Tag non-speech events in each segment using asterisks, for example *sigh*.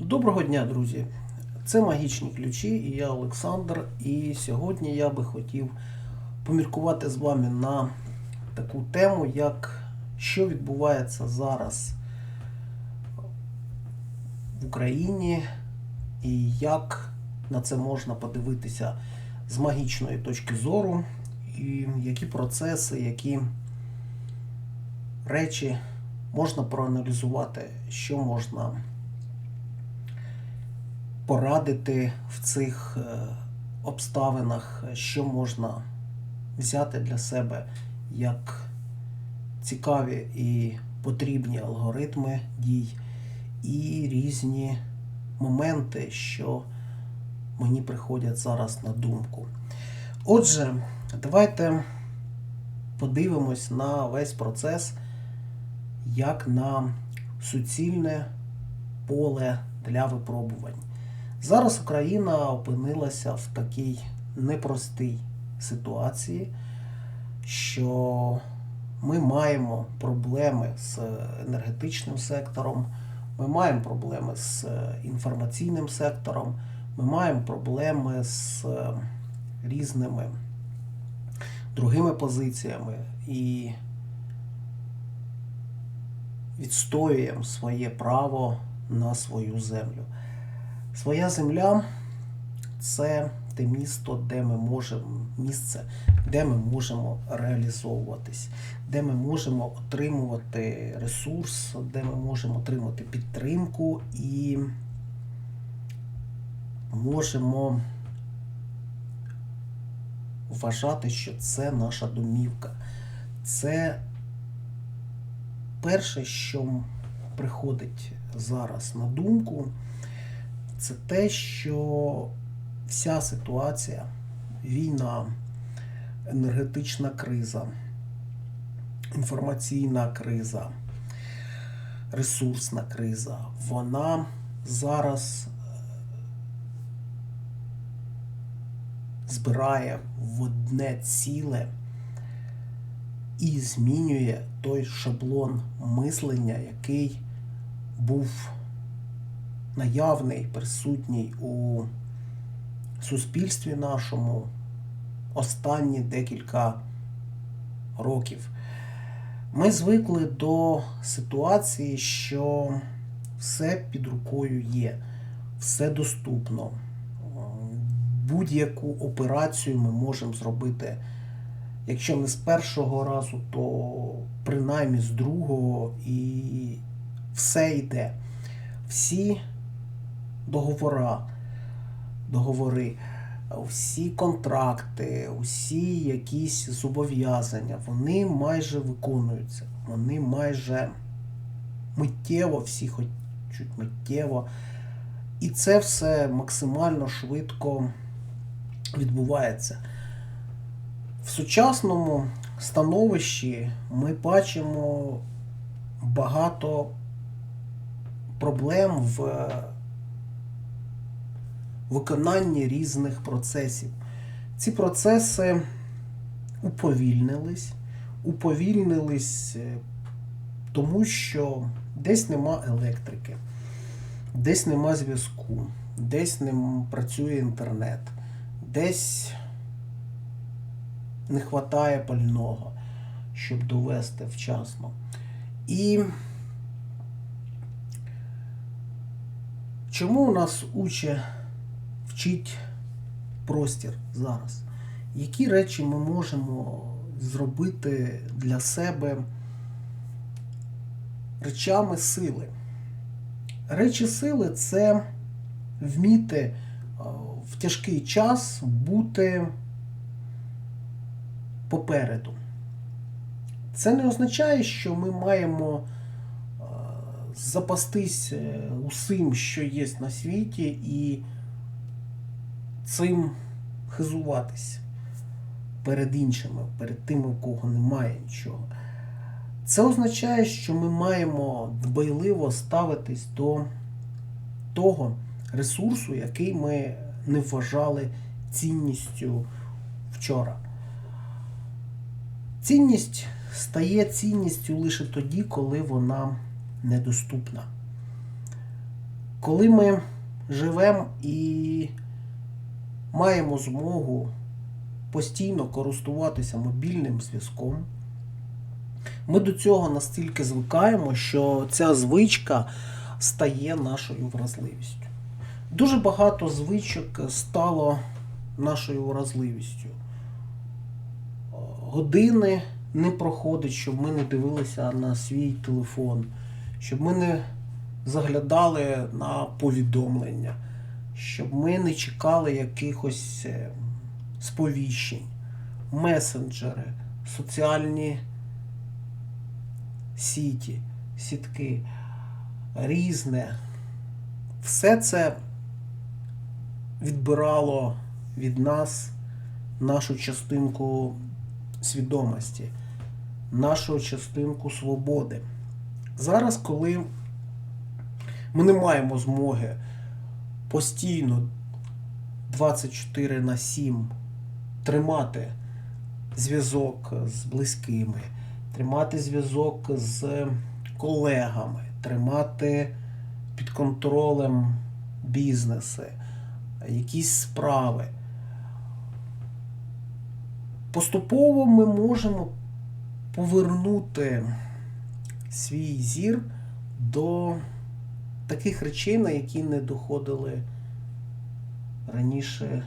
Доброго дня, друзі! Це магічні ключі і я Олександр. І сьогодні я би хотів поміркувати з вами на таку тему, як що відбувається зараз в Україні і як на це можна подивитися з магічної точки зору, і які процеси, які речі можна проаналізувати, що можна порадити в цих е, обставинах, що можна взяти для себе як цікаві і потрібні алгоритми дій і різні моменти, що мені приходять зараз на думку. Отже, давайте подивимось на весь процес як на суцільне поле для випробувань. Зараз Україна опинилася в такій непростій ситуації, що ми маємо проблеми з енергетичним сектором, ми маємо проблеми з інформаційним сектором, ми маємо проблеми з різними другими позиціями і відстоюємо своє право на свою землю. Своя земля це те місто, де ми можемо місце, де ми можемо реалізовуватись, де ми можемо отримувати ресурс, де ми можемо отримати підтримку і можемо вважати, що це наша домівка. Це перше, що приходить зараз на думку, це те, що вся ситуація, війна, енергетична криза, інформаційна криза, ресурсна криза, вона зараз збирає в одне ціле і змінює той шаблон мислення, який був наявний, присутній у суспільстві нашому останні декілька років. Ми звикли до ситуації, що все під рукою є, все доступно. Будь-яку операцію ми можемо зробити, якщо не з першого разу, то принаймні з другого і все йде. Всі договора, договори, всі контракти, усі якісь зобов'язання, вони майже виконуються. Вони майже миттєво, всі хочуть миттєво. І це все максимально швидко відбувається. В сучасному становищі ми бачимо багато проблем в виконанні різних процесів. Ці процеси уповільнились, уповільнились тому, що десь нема електрики, десь нема зв'язку, десь не працює інтернет, десь не вистачає пального, щоб довести вчасно. І чому у нас уче вчить простір зараз? Які речі ми можемо зробити для себе речами сили? Речі сили це вміти в тяжкий час бути попереду. Це не означає, що ми маємо запастись усім, що є на світі, і цим хизуватись перед іншими, перед тими, у кого немає нічого. Це означає, що ми маємо дбайливо ставитись до того ресурсу, який ми не вважали цінністю вчора. Цінність стає цінністю лише тоді, коли вона недоступна. Коли ми живемо і маємо змогу постійно користуватися мобільним зв'язком, ми до цього настільки звикаємо, що ця звичка стає нашою вразливістю. Дуже багато звичок стало нашою вразливістю. Години не проходить, щоб ми не дивилися на свій телефон, щоб ми не заглядали на повідомлення, щоб ми не чекали якихось е, сповіщень, месенджери, соціальні сіті, сітки, різне. Все це відбирало від нас нашу частинку свідомості, нашу частинку свободи. Зараз, коли ми не маємо змоги постійно 24 на 7 тримати зв'язок з близькими, тримати зв'язок з колегами, тримати під контролем бізнеси, якісь справи. Поступово ми можемо повернути свій зір до таких речей, на які не доходили раніше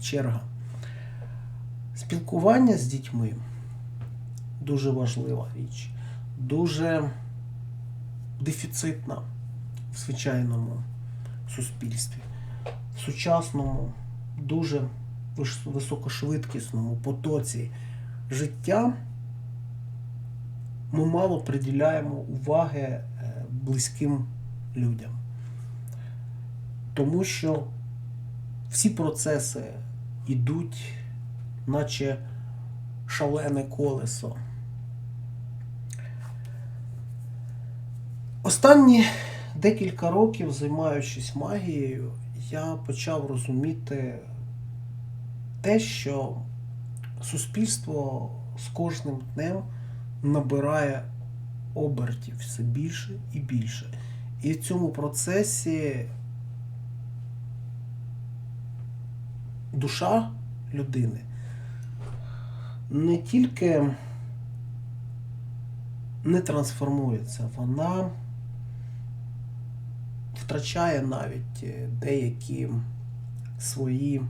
черга. Спілкування з дітьми дуже важлива річ, дуже дефіцитна в звичайному суспільстві, в сучасному, дуже високошвидкісному потоці життя ми мало приділяємо уваги е, близьким людям. Тому що всі процеси йдуть, наче шалене колесо. Останні декілька років, займаючись магією, я почав розуміти те, що суспільство з кожним днем набирає обертів все більше і більше. І в цьому процесі душа людини не тільки не трансформується, вона втрачає навіть деякі свої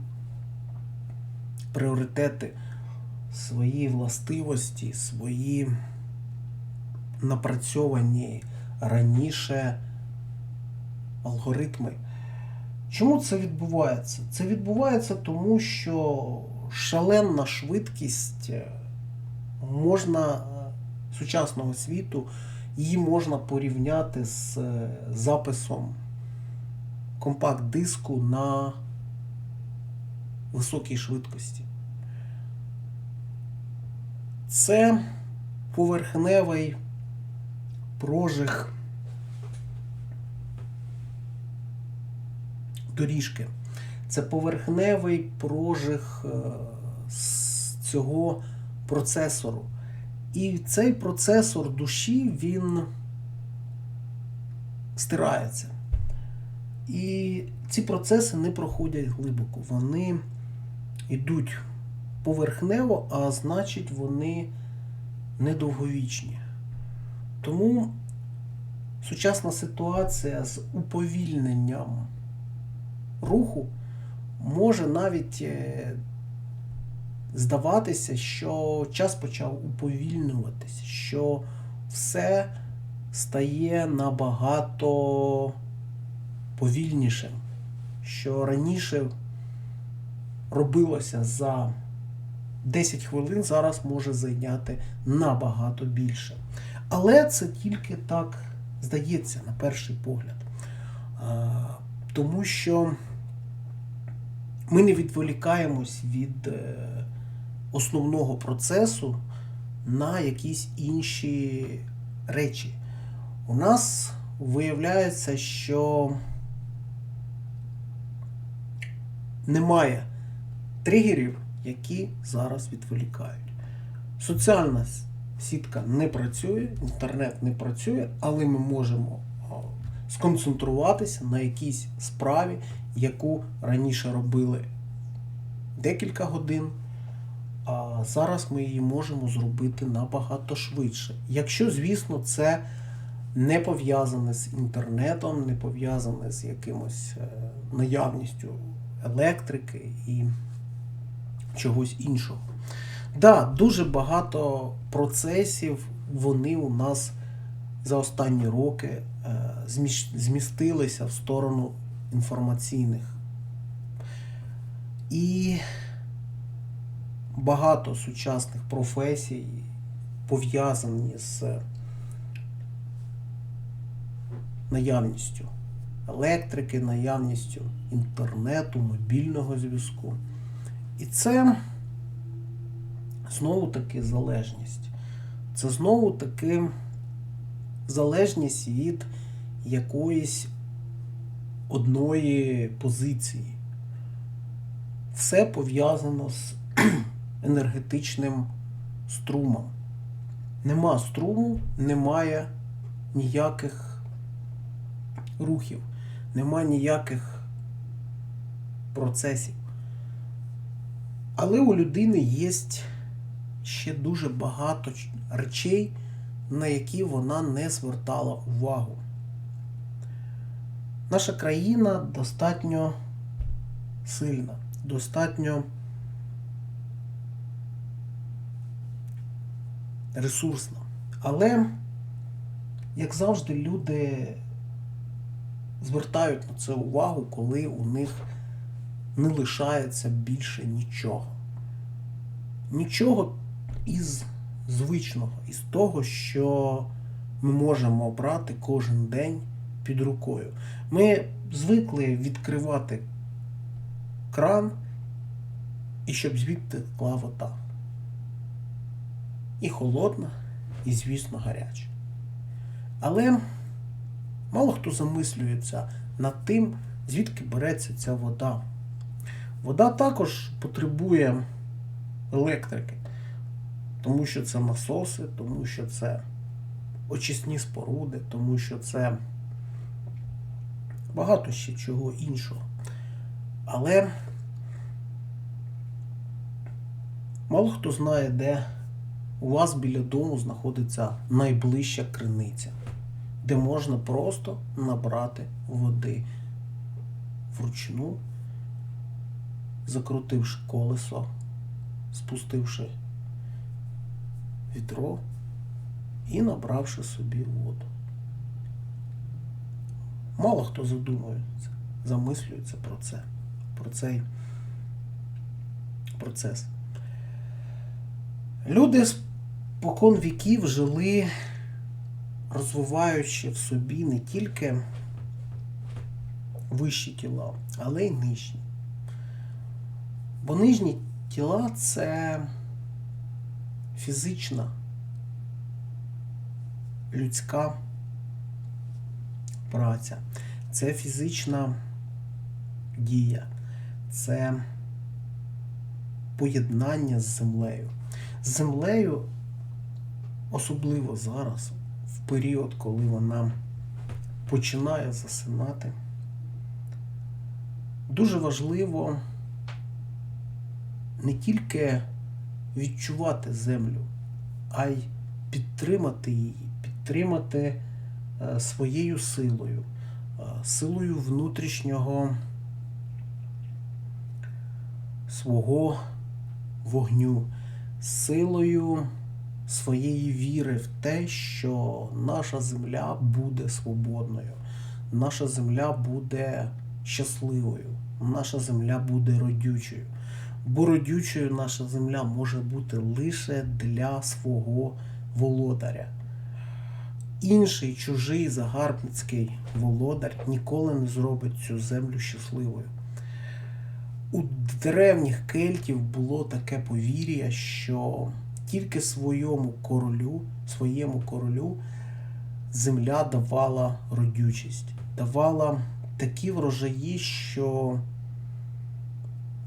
пріоритети, свої властивості, свої напрацьовані раніше алгоритми. Чому це відбувається? Це відбувається тому, що шаленна швидкість е, можна е, сучасного світу, її можна порівняти з е, записом компакт-диску на високій швидкості. Це поверхневий прожиг доріжки. Це поверхневий прожиг е, цього процесору. І цей процесор душі він стирається. І ці процеси не проходять глибоко. Вони йдуть поверхнево, а значить, вони недовговічні. Тому сучасна ситуація з уповільненням руху може навіть е, здаватися, що час почав уповільнюватися, що все стає набагато повільнішим, що раніше робилося за 10 хвилин, зараз може зайняти набагато більше. Але це тільки так здається на перший погляд. Тому що ми не відволікаємось від е, основного процесу на якісь інші речі. У нас виявляється, що немає тригерів, які зараз відволікають. Соціальна сітка не працює, інтернет не працює, але ми можемо сконцентруватися на якійсь справі, яку раніше робили декілька годин, а зараз ми її можемо зробити набагато швидше. Якщо, звісно, це не пов'язане з інтернетом, не пов'язане з якимось е, наявністю електрики і чогось іншого. Да, дуже багато процесів вони у нас за останні роки е, змістилися в сторону інформаційних. І багато сучасних професій пов'язані з наявністю електрики, наявністю інтернету, мобільного зв'язку. І це знову таки залежність. Це знову таки залежність від якоїсь одної позиції. Все пов'язано з *clears throat* енергетичним струмом. Нема струму, немає ніяких рухів, нема ніяких процесів. Але у людини є ще дуже багато речей, на які вона не звертала увагу. Наша країна достатньо сильна, достатньо ресурсна. Але, як завжди, люди звертають на це увагу, коли у них не лишається більше нічого. Нічого із звичного, із того, що ми можемо брати кожен день під рукою. Ми звикли відкривати кран і щоб звідти текла вода. І холодна, і, звісно, гаряча. Але мало хто замислюється над тим, звідки береться ця вода. Вода також потребує електрики, тому що це насоси, тому що це очисні споруди, тому що це багато ще чого іншого. Але мало хто знає, де у вас біля дому знаходиться найближча криниця, де можна просто набрати води вручну, закрутивши колесо, спустивши відро і набравши собі воду. Мало хто задумується, замислюється про це, про цей процес. Люди спокон віків жили, розвиваючи в собі не тільки вищі тіла, але й нижні. Бо нижні тіла це фізична, людська праця, це фізична дія, це поєднання з землею. З землею, особливо зараз, в період, коли вона починає засинати, дуже важливо не тільки відчувати землю, а й підтримати її, підтримати е, своєю силою, е, силою внутрішнього свого вогню, силою своєї віри в те, що наша земля буде свободною, наша земля буде щасливою, наша земля буде родючою. Бо родючою наша земля може бути лише для свого володаря. Інший чужий загарбницький володар ніколи не зробить цю землю щасливою. У древніх кельтів було таке повір'я, що тільки своєму королю, своєму королю земля давала родючість, давала такі врожаї, що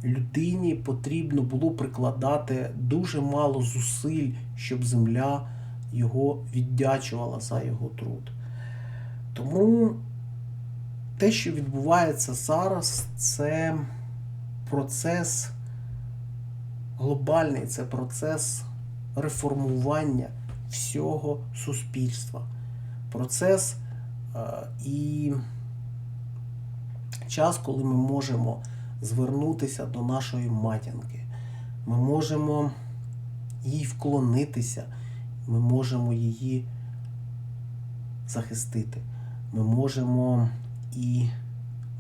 людині потрібно було прикладати дуже мало зусиль, щоб земля його віддячувала за його труд. Тому те, що відбувається зараз, це процес глобальний, це процес реформування всього суспільства. Процес е, і час, коли ми можемо звернутися до нашої матінки. Ми можемо їй вклонитися, ми можемо її захистити. Ми можемо і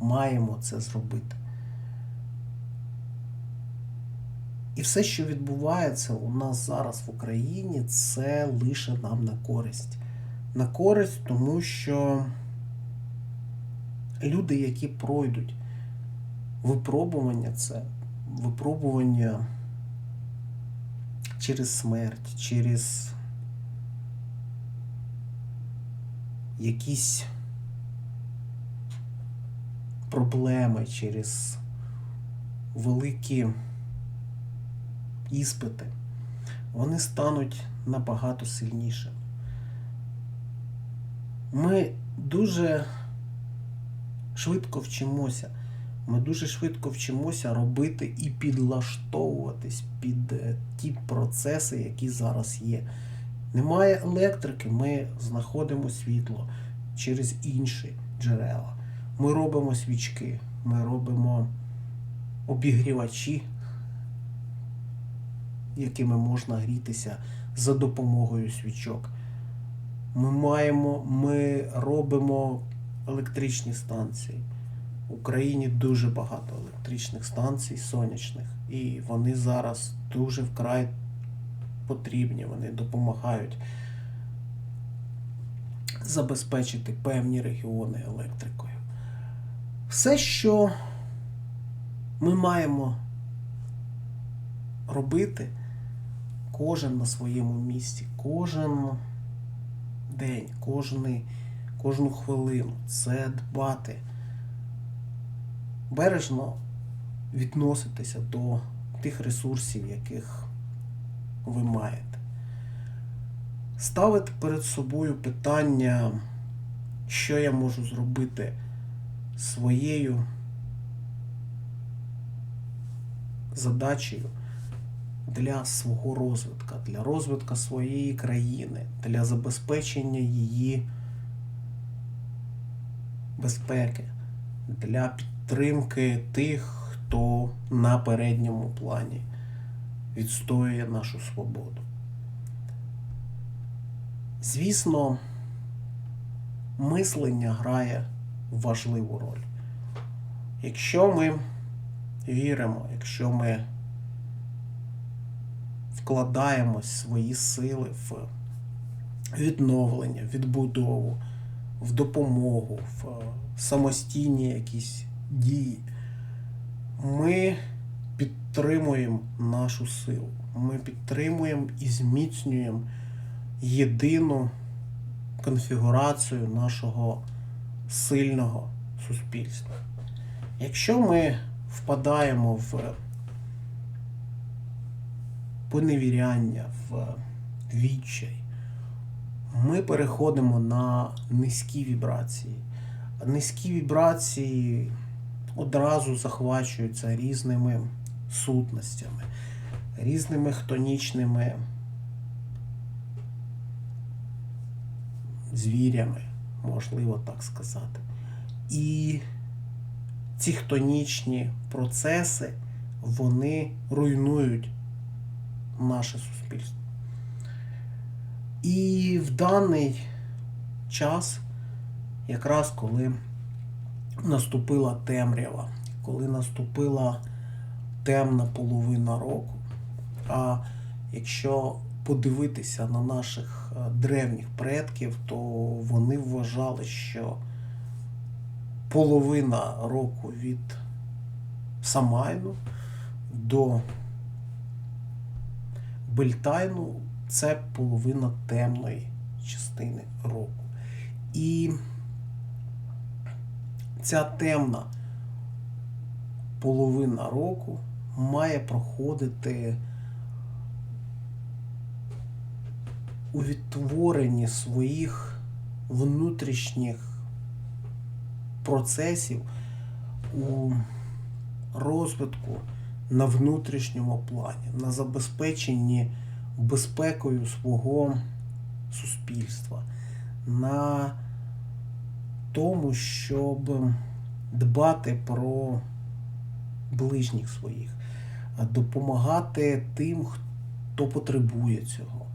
маємо це зробити. І все, що відбувається у нас зараз в Україні, це лише нам на користь. На користь, тому що люди, які пройдуть випробування, це випробування через смерть, через якісь проблеми, через великі іспити, вони стануть набагато сильнішими. Ми дуже швидко вчимося. Ми дуже швидко вчимося робити і підлаштовуватись під е, ті процеси, які зараз є. Немає електрики, ми знаходимо світло через інші джерела. Ми робимо свічки, ми робимо обігрівачі, якими можна грітися за допомогою свічок. Ми маємо, ми робимо електричні станції. Україні дуже багато електричних станцій сонячних, і вони зараз дуже вкрай потрібні, вони допомагають забезпечити певні регіони електрикою. Все, що ми маємо робити, кожен на своєму місці, кожен день, кожний, кожну хвилину, це дбати бережно відноситися до тих ресурсів, яких ви маєте. Ставити перед собою питання, що я можу зробити своєю задачею для свого розвитку, для розвитку своєї країни, для забезпечення її безпеки, для підтримки тих, хто на передньому плані відстоює нашу свободу. Звісно, мислення грає важливу роль. Якщо ми віримо, якщо ми вкладаємо свої сили в відновлення, відбудову, в допомогу, в самостійні якісь дії, ми підтримуємо нашу силу. Ми підтримуємо і зміцнюємо єдину конфігурацію нашого сильного суспільства. Якщо ми впадаємо в поневіряння, в відчай, ми переходимо на низькі вібрації. Низькі вібрації одразу захвачуються різними сутностями, різними хтонічними звірями, можливо так сказати. І ці хтонічні процеси, вони руйнують наше суспільство. І в даний час, якраз коли наступила темрява, коли наступила темна половина року, а якщо подивитися на наших е, древніх предків, то вони вважали, що половина року від Самайну до Бельтайну це половина темної частини року. І ця темна половина року має проходити у відтворенні своїх внутрішніх процесів у розвитку на внутрішньому плані, на забезпеченні безпекою свого суспільства, на тому, щоб дбати про ближніх своїх, допомагати тим, хто потребує цього.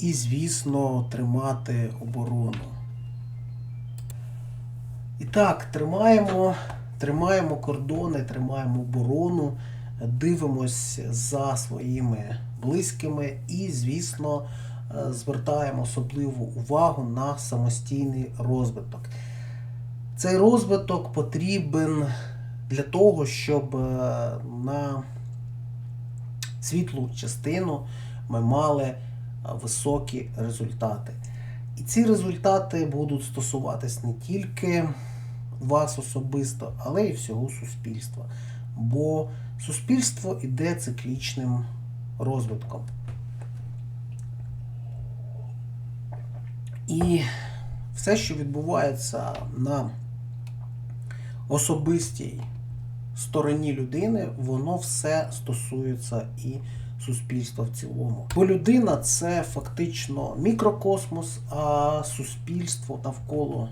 І, звісно, тримати оборону. І так, тримаємо, тримаємо кордони, тримаємо оборону, дивимось за своїми близькими і, звісно, звертаємо особливу увагу на самостійний розвиток. Цей розвиток потрібен для того, щоб е, на світлу частину ми мали е, високі результати. І ці результати будуть стосуватись не тільки вас особисто, але й всього суспільства. Бо суспільство іде циклічним розвитком. І все, що відбувається на особистій стороні людини, воно все стосується і суспільства в цілому. Бо людина це фактично мікрокосмос, а суспільство навколо,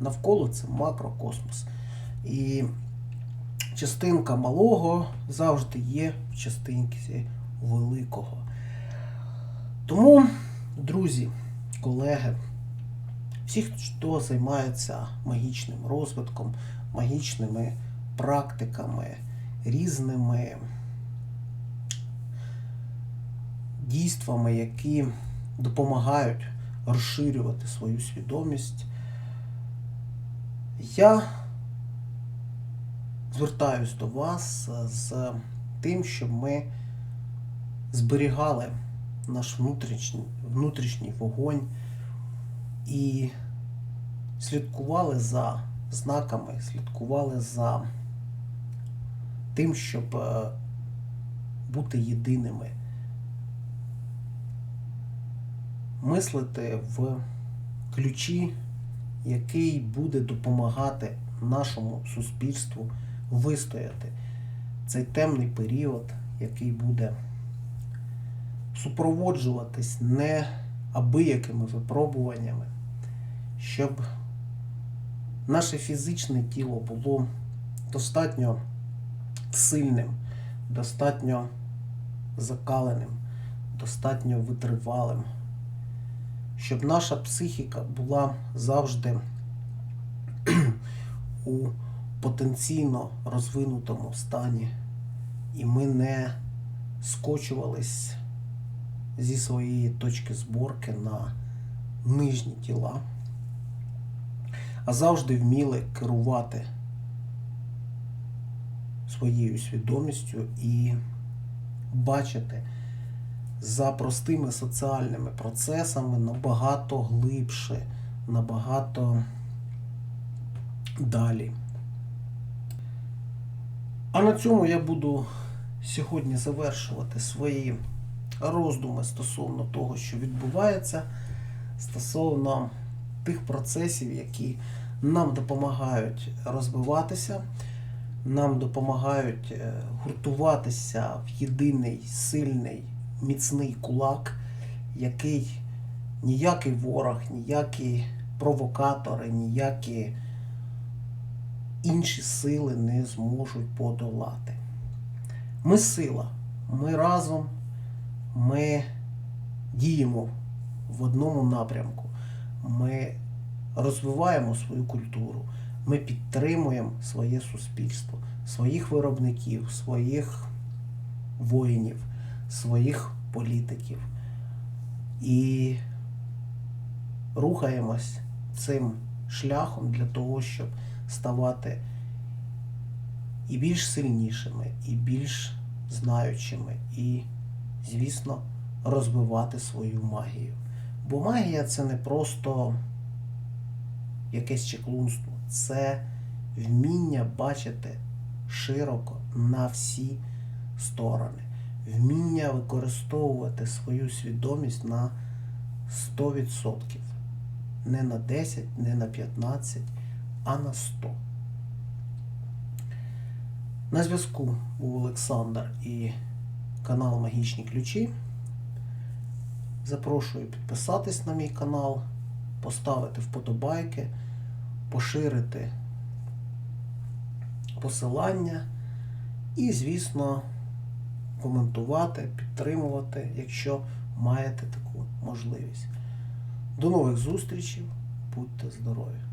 навколо це макрокосмос. І частинка малого завжди є в частинці великого. Тому, друзі, колеги, всі, хто займається магічним розвитком, магічними практиками, різними дійствами, які допомагають розширювати свою свідомість, я звертаюсь до вас з тим, щоб ми зберігали наш внутрішній, внутрішній вогонь і слідкували за знаками, слідкували за тим, щоб е, бути єдиними. Мислити в ключі, який буде допомагати нашому суспільству вистояти цей темний період, який буде супроводжуватись не абиякими випробуваннями, щоб наше фізичне тіло було достатньо сильним, достатньо закаленим, достатньо витривалим, щоб наша психіка була завжди у потенційно розвинутому стані, і ми не скочувались зі своєї точки зборки на нижні тіла, а завжди вміли керувати своєю свідомістю і бачити за простими соціальними процесами набагато глибше, набагато далі. А на цьому я буду сьогодні завершувати свої роздуми стосовно того, що відбувається, стосовно тих процесів, які нам допомагають розвиватися, нам допомагають е, гуртуватися в єдиний сильний, міцний кулак, який ніякий ворог, ніякі провокатори, ніякі інші сили не зможуть подолати. Ми сила, ми разом, ми діємо в одному напрямку. Ми розвиваємо свою культуру, ми підтримуємо своє суспільство, своїх виробників, своїх воїнів, своїх політиків. І рухаємось цим шляхом для того, щоб ставати і більш сильнішими, і більш знаючими, і, звісно, розвивати свою магію. Бо магія це не просто якесь чеклунство, це вміння бачити широко на всі сторони, вміння використовувати свою свідомість на 100%. Не на 10, не на 15, а на 100. На зв'язку був Олександр і канал Магічні Ключі. Запрошую підписатись на мій канал, поставити вподобайки, поширити посилання і, звісно, коментувати, підтримувати, якщо маєте таку можливість. До нових зустрічей, будьте здорові!